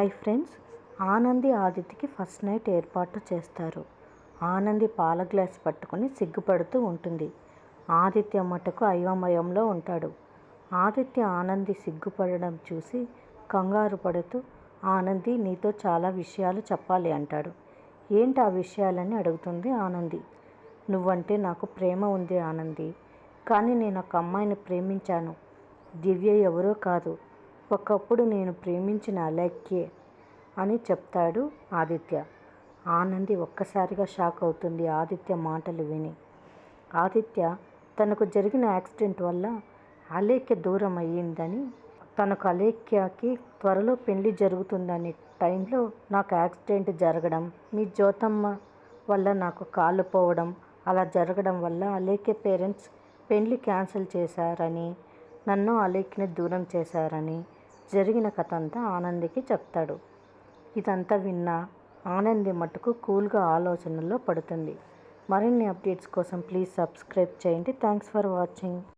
Hi friends Anandi ఆదిత్యకి first night ఏర్పాటు చేస్తారు. ఆనంది పాల గ్లాస్ పట్టుకొని సిగ్గుపడుతూ ఉంటుంది. ఆదిత్య మటుకు అయోమయంలో ఉంటాడు. ఆదిత్య ఆనంది సిగ్గుపడడం చూసి కంగారు పడుతూ ఆనంది నీతో చాలా విషయాలు చెప్పాలి అంటాడు. ఏంటి ఆ విషయాలని? అడుగుతుంది ఆనంది. నువ్వంటే నాకు ప్రేమ ఉంది ఆనంది కానీ నేను ఒక అమ్మాయిని ప్రేమించాను. దివ్య ఎవరో కాదు. ఒకప్పుడు నేను ప్రేమించిన అలెక్కే అని చెప్తాడు ఆదిత్య. ఆనంది ఒక్కసారిగా షాక్ అవుతుంది ఆదిత్య మాటలు విని. ఆదిత్య తనకు జరిగిన యాక్సిడెంట్ వల్ల అలేఖ్య దూరం అయ్యిందని తనకు అలేఖ్యకి త్వరలో పెళ్ళి జరుగుతుందని టైంలో నాకు యాక్సిడెంట్ జరగడం మీ జ్యోతమ్మ వల్ల నాకు కాలు పోవడం అలా జరగడం వల్ల అలేఖ్య పేరెంట్స్ పెళ్ళి క్యాన్సిల్ చేశారని నన్ను అలేఖ్యని దూరం చేశారని జరిగిన కథ అంతా ఆనందికి చెప్తాడు. ఇదంతా విన్న ఆనంది మటుకు కూల్గా ఆలోచనల్లో పడుతుంది. మరిన్ని అప్డేట్స్ కోసం ప్లీజ్ సబ్స్క్రైబ్ చేయండి. Thanks for watching.